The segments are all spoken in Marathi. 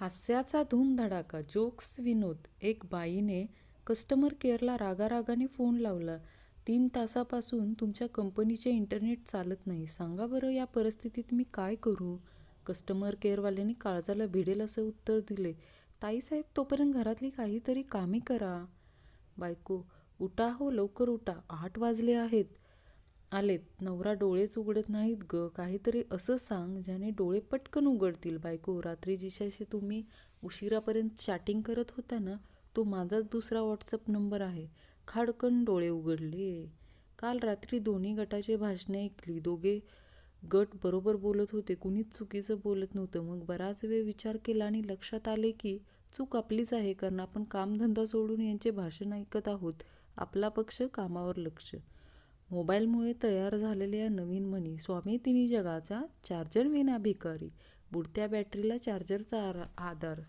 हास्याचा धूमधडाका जोक्स विनोद. एक बाईने कस्टमर केअरला रागारागाने फोन लावला. तीन तासापासून तुमच्या कंपनीचे इंटरनेट चालत नाही. सांगा बरं या परिस्थितीत मी काय करू? कस्टमर केअरवाल्यांनी काळजाला भिडेल असं उत्तर दिले. ताईसाहेब तोपर्यंत घरातली काहीतरी कामे करा. बायको उठा हो लवकर उठा. आठ वाजले आहेत. आलेत. नवरा डोळेच उघडत नाहीत ग. काहीतरी असं सांग ज्याने डोळे पटकन उघडतील. बायको रात्री जिशाशी तुम्ही उशिरापर्यंत चॅटिंग करत होता ना तो माझाच दुसरा व्हॉट्सअप नंबर आहे. खाडकन डोळे उघडले. काल रात्री दोन्ही गटाचे भाषणे ऐकली. दोघे गट बरोबर बोलत होते. कुणीच चुकीचं बोलत नव्हतं. मग बराच वेळ विचार केला आणि लक्षात आले की चूक आपलीच आहे कारण आपण कामधंदा सोडून यांचे भाषण ऐकत आहोत. आपला पक्ष कामावर लक्ष. मोबाईलमुळे तयार झालेल्या नवीन म्हणी स्वामी तिन्ही जगाचा चार्जर विना भिकारी बुडत्या बॅटरीला चार्जरचा आर- आधार.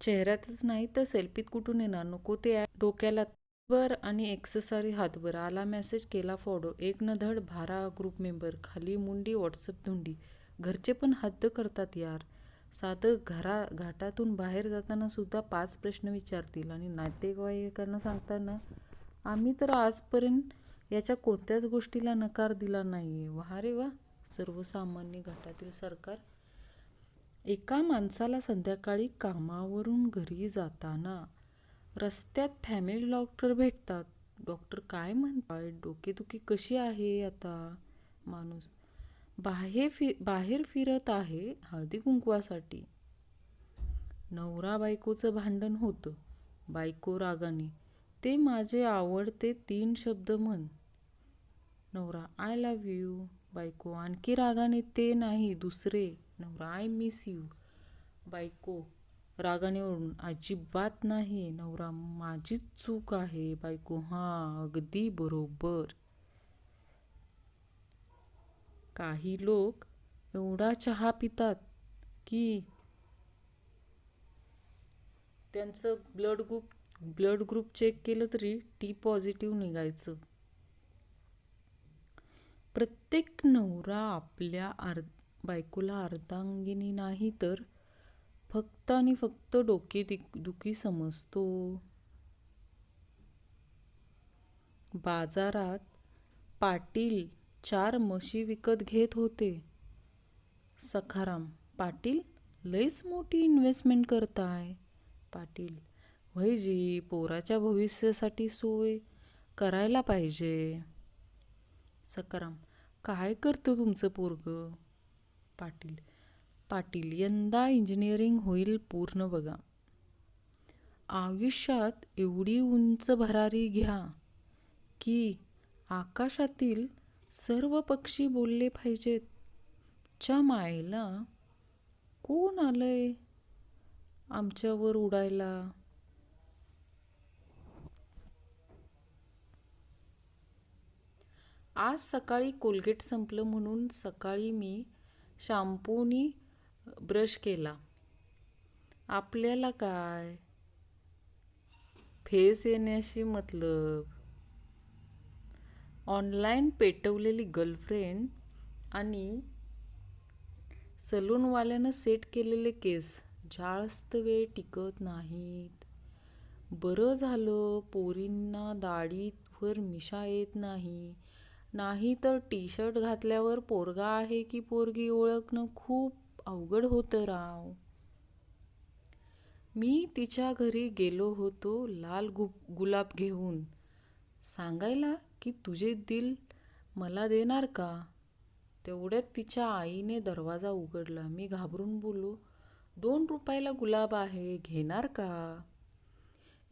चेहऱ्यातच नाही तर सेल्फीत कुठून येणार? नको ते ॲप. डोक्याला वर आणि एक्सेसरी हातभर. आला मेसेज केला फॉडो एक न धड भारा ग्रुप मेंबर खाली मुंडी व्हॉट्सअप धुंडी. घरचे पण हद्द करतात यार. साधं घरा घाटातून बाहेर जाताना सुद्धा पाच प्रश्न विचारतील आणि नातेवाईकांना सांगताना आम्ही तर आजपर्यंत याच्या कोणत्याच गोष्टीला नकार दिला नाही आहे वा रे वा सर्वसामान्य गटातील सरकार एका माणसाला संध्याकाळी कामावरून घरी जाताना रस्त्यात फॅमिली डॉक्टर भेटतात. डॉक्टर काय म्हणतात? डोकेदुखी कशी आहे आता? माणूस बाहेर फि बाहेर फिरत आहे हळदी कुंकवासाठी. नवरा बायकोचं भांडण होतं. बायको रागाने. ते माझे आवडते तीन शब्द म्हण. नवरा आय लव्ह यू बायको. आणखी रागाने ते नाही दुसरे. नवरा आय मिस यू बायको रागाने ओरडून अजिबात नाही. नवरा माझीच चूक आहे. बायको हां अगदी बरोबर. काही लोक एवढा चहा पितात की त्यांचं blood group blood group check केलं तरी टी पॉझिटिव्ह निघायचं. प्रत्येक नवरा आपल्या आर बायकोला अर्धांगिनी नाही तर फक्त आणि फक्त डोके दुखी समजतो. बाजारात पाटील चार म्हशी विकत घेत होते. सखाराम पाटील लईच मोठी इन्व्हेस्टमेंट करताय. पाटील वैजी जी पोराच्या भविष्यासाठी सोय करायला पाहिजे. सकाराम काय करतं तुमचं पोरग? पाटील पाटील यंदा इंजिनिअरिंग होईल पूर्ण बघा. आयुष्यात एवढी उंच भरारी घ्या की आकाशातील सर्व पक्षी बोलले पाहिजेत. च्या मायला कोण आलंय आमच्यावर उडायला? आज सकाळी कोलगेट संपलं म्हणून सकाळी मी शॅम्पूनी ब्रश केला. आपल्याला काय? फेस येण्याशी मतलब? ऑनलाईन पेटवलेली गर्लफ्रेंड आणि सलूनवाल्यानं सेट केलेले केस जास्त वेळ टिकत नाहीत. बरं झालं पोरींना दाढीवर मिशा येत नाही. नाही तर टी शर्ट घातल्यावर पोरगा आहे की पोरगी ओळखणं खूप अवघड होतं राव. मी तिच्या घरी गेलो होतो लाल गु गुलाब घेऊन. सांगायला की तुझे दिल मला देणार का? तेवढ्यात तिच्या आईने दरवाजा उघडला. मी घाबरून बोललो दोन रुपयाला गुलाब आहे घेणार का?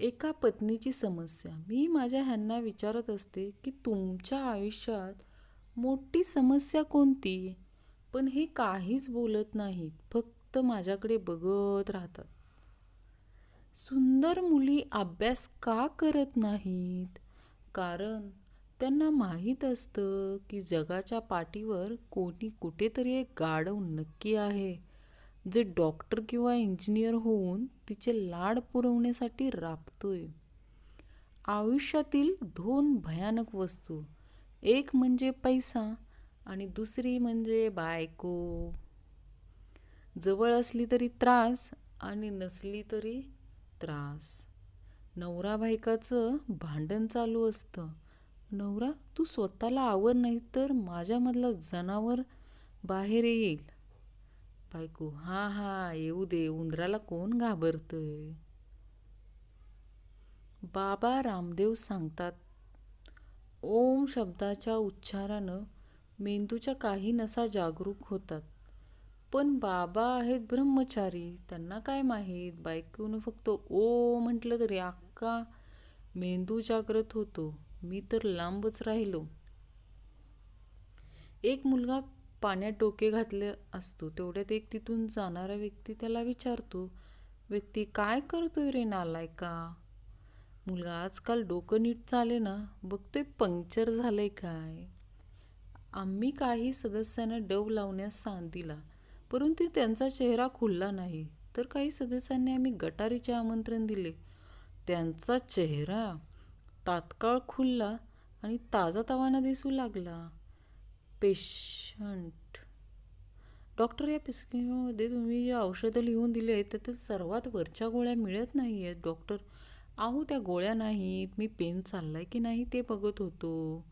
एका पत्नीची समस्या. मी माझ्या ह्यांना विचारत असते की तुमच्या आयुष्यात मोठी समस्या कोणती? पण हे काहीच बोलत नाहीत. फक्त माझ्याकडे बघत राहतात. सुंदर मुली अभ्यास का करत नाहीत? कारण त्यांना माहीत असतं की जगाच्या पाठीवर कोणी कुठेतरी एक गाढव नक्की आहे. जे डॉक्टर किंवा इंजिनियर होऊन तिचे लाड पुरवण्यासाठी राबतोय. आयुष्यातील दोन भयानक वस्तू. एक म्हणजे पैसा आणि दुसरी म्हणजे बायको. जवळ असली तरी त्रास आणि नसली तरी त्रास. नवरा बायकाचं भांडण चालू असतं. नवरा तू स्वतःला आवर नाही तर माझ्यामधला जनावर बाहेर येईल. बायको हा हा येऊ दे उंदराला कोण घाबरतंय? बाबा रामदेव सांगतात ओम शब्दाच्या उच्चारानं मेंदूच्या काही नसा जागरूक होतात. पण बाबा आहेत ब्रह्मचारी त्यांना काय माहीत? बायकोनं फक्त ओ म्हटलं तरी अक्का मेंदू जागृत होतो मी तर लांबच राहिलो. एक मुलगा पाण्यात डोके घातले असतो तेवढ्यात एक तिथून जाणारा व्यक्ती त्याला विचारतो व्यक्ती काय करतोय रे नालायका? मुलगा आजकाल डोकं नीट चाले ना बघतोय पंक्चर झालंय काय? आम्ही काही सदस्यांना डव लावण्यास सांग दिला परंतु त्यांचा चेहरा खुलला नाही. तर काही सदस्यांनी आम्ही गटारीचे आमंत्रण दिले. त्यांचा चेहरा तात्काळ खुलला आणि ताजा तवाना दिसू लागला. पेशंट. डॉक्टर या पिस्किमध्ये तुम्ही जे औषधं लिहून दिले आहेत तर ते सर्वात वरच्या गोळ्या मिळत नाही आहेत डॉक्टर. अहो त्या गोळ्या नाहीत. मी पेन चाललाय की नाही ते बघत होतो.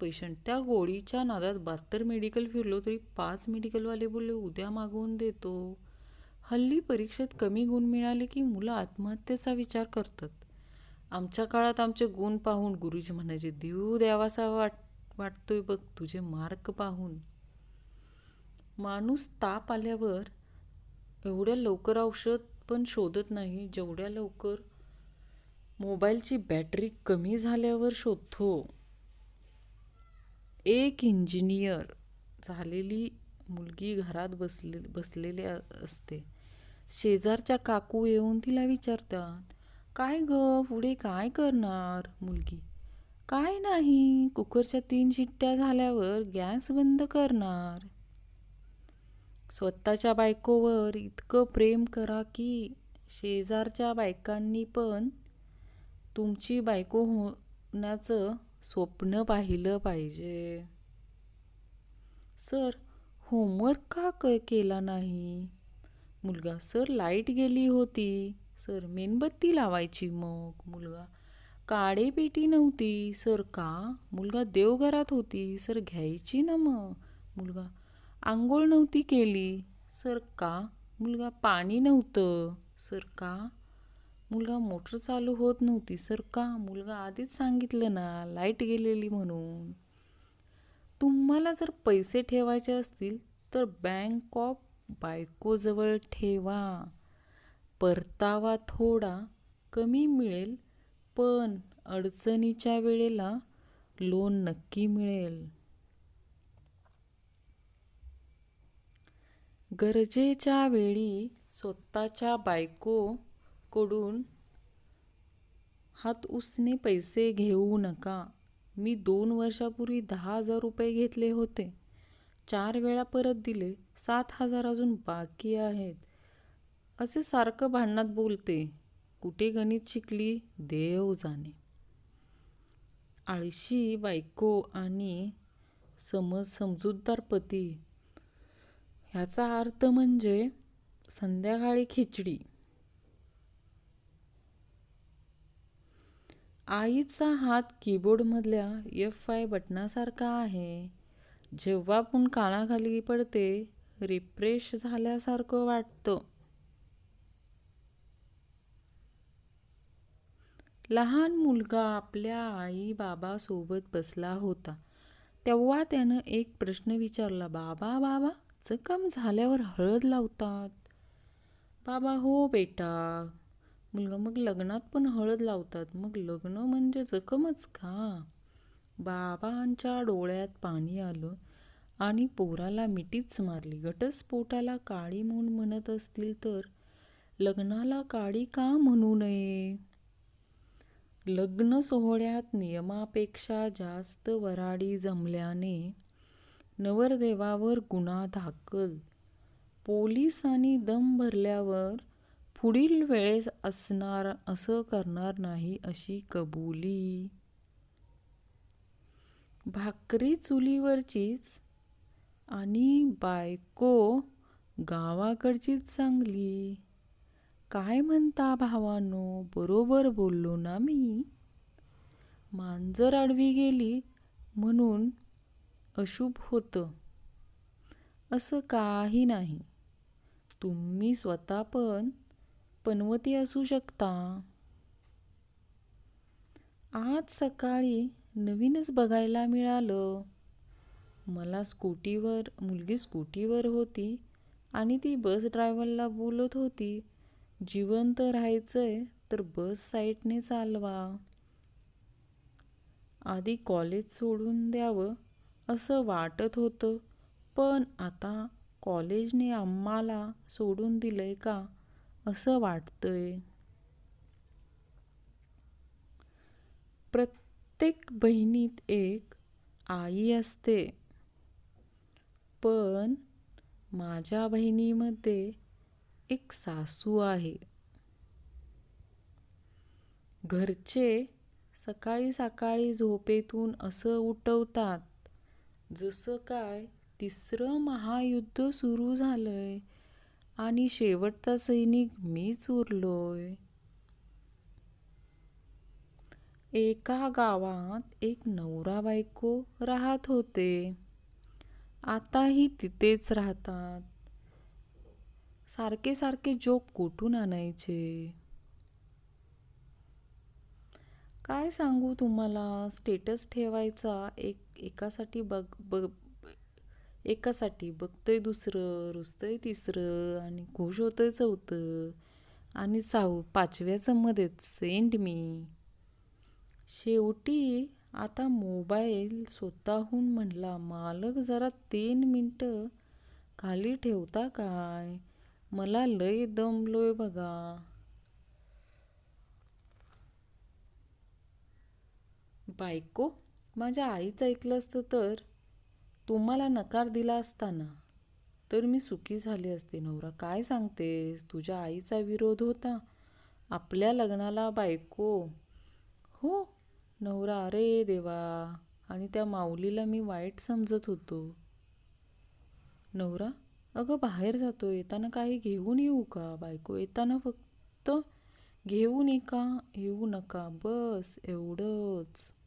पेशंट त्या गोळीच्या नादात बहात्तर मेडिकल फिरलो तरी पाच मेडिकलवाले बोलले उद्या मागवून देतो. हल्ली परीक्षेत कमी गुण मिळाले की मुलं आत्महत्येचा विचार करतात. आमच्या काळात आमचे गुण पाहून गुरुजी म्हणायचे देऊ द्यावासा वाट. वाटतोय बघ तुझे मार्क पाहून. माणूस ताप आल्यावर एवढ्या लवकर औषध पण शोधत नाही जेवढ्या लवकर मोबाईलची बॅटरी कमी झाल्यावर शोधतो. एक इंजिनियर झालेली मुलगी घरात बसले बसलेली असते. शेजारच्या काकू येऊन तिला विचारतात काय ग पुढे काय करणार मुलगी? काय नाही कुकरच्या तीन शिट्ट्या झाल्यावर गॅस बंद करणार. स्वतःच्या बायकोवर इतकं प्रेम करा की शेजारच्या बायकांनी पण तुमची बायको होण्याचं स्वप्न पाहिलं पाहिजे. सर होमवर्क का क केला नाही? मुलगा सर लाइट गेली होती. सर मेणबत्ती लावायची मग मुलगा. काडे पेटी नव्हती सर का? मुलगा देवघरात होती सर घ्यायची ना मग? मुलगा आंघोळ नव्हती केली सर का? मुलगा पाणी नव्हतं सर का? मुलगा मोटर चालू होत नव्हती सर का? मुलगा आधीच सांगितलं ना लाइट गेलेली म्हणून. तुम्हाला जर पैसे ठेवायचे असतील तर बँक ऑफ बायकोजवळ ठेवा. परतावा थोडा कमी मिळेल पण अडचणीच्या वेळेला लोन नक्की मिळेल. गरजेच्या वेळी स्वतःच्या बायको कडून हात उसने पैसे घेऊ नका. मी दोन वर्षापूर्वी दहा हजार रुपये घेतले होते. चार वेळा परत दिले. सात हजार अजून बाकी आहेत. असे सारखं भांडणात बोलते. कुठे गणित शिकली? देव जाणे. आळशी बायको आणि समज समजूतदार पती. ह्याचा अर्थ म्हणजे संध्याकाळी खिचडी. आईचा हात कीबोर्डमधल्या एफ आय बटनासारखा आहे. जेव्हा पण कानाखाली पडते रिफ्रेश झाल्यासारखं वाटतं. लहान मुलगा आपल्या आई बाबासोबत बसला होता. तेव्हा त्यानं एक प्रश्न विचारला बाबा बाबा जखम झाल्यावर हळद लावतात? बाबा हो बेटा. मुलगा मग लग्नात पण हळद लावतात. मग लग्न म्हणजे जखमच का? बाबांच्या डोळ्यात पाणी आलं आणि पोराला मिठीच मारली. घटस्फोटाला काळी म्हणून म्हणत असतील तर लग्नाला काळी का म्हणू नये? लग्न सोहळ्यात नियमापेक्षा जास्त वराडी जमल्याने नवरदेवावर गुन्हा दाखल. पोलिसांनी दम भरल्यावर पुढील वेळेस असणार असं करणार नाही अशी कबुली. भाकरी चुलीवरचीच आणि बायको गावाकडचीच चांगली काय म्हणता भावानो? बरोबर बोललो ना मी. मांजर आडवी गेली म्हणून अशुभ होतं. असं काही नाही. तुम्ही स्वतः पण पनवती असू शकता. आज सकाळी नवीनच बघायला मिळालं. मला स्कूटीवर मुलगी स्कूटीवर होती आणि ती बस ड्रायव्हरला बोलत होती. जिवंत राहायचंय तर बस साईडने चालवा. आधी कॉलेज सोडून द्यावं असं वाटत होतं पण आता कॉलेजने आम्हाला सोडून दिलंय का असं वाटतंय. प्रत्येक बहिणीत एक आई असते पण माझ्या बहिणीमध्ये एक सासू आहे. घरचे सकाळी सकाळी झोपेतून असं उठवतात जसं काय तिसरं महायुद्ध सुरू झालंय आणि शेवटचा सैनिक मीच उरलोय. एका गावात एक नवरा बायको राहत होते. आताही तिथेच राहतात. सारखे सारखे जोक कुठून आणायचे? काय सांगू तुम्हाला? स्टेटस ठेवायचा एक एकासाठी बघ बघ एकासाठी बघतंय दुसरं रुसतंय तिसरं आणि खुश होतंय चौथं आणि साऊ पाचव्याचं मध्येच सेंड मी शेवटी आता मोबाईल स्वतःहून म्हणला मालक जरा तीन मिनटं खाली ठेवता काय? मला लय दमलोय बघा. बायको माझ्या आईचं ऐकलं असतं तर? तुम्हाला नकार दिला असताना? तर मी सुखी झाले असते नवरा. काय सांगतेस? तुझ्या आईचा विरोध होता. आपल्या लग्नाला बायको. हो नवरा. अरे देवा. आणि त्या माऊलीला मी वाईट समजत होतो. नवरा अगं बाहेर जातो येताना काही घेऊन येऊ का बायको? येताना फक्त घेऊन ये का? येऊ नका बस एवढंच.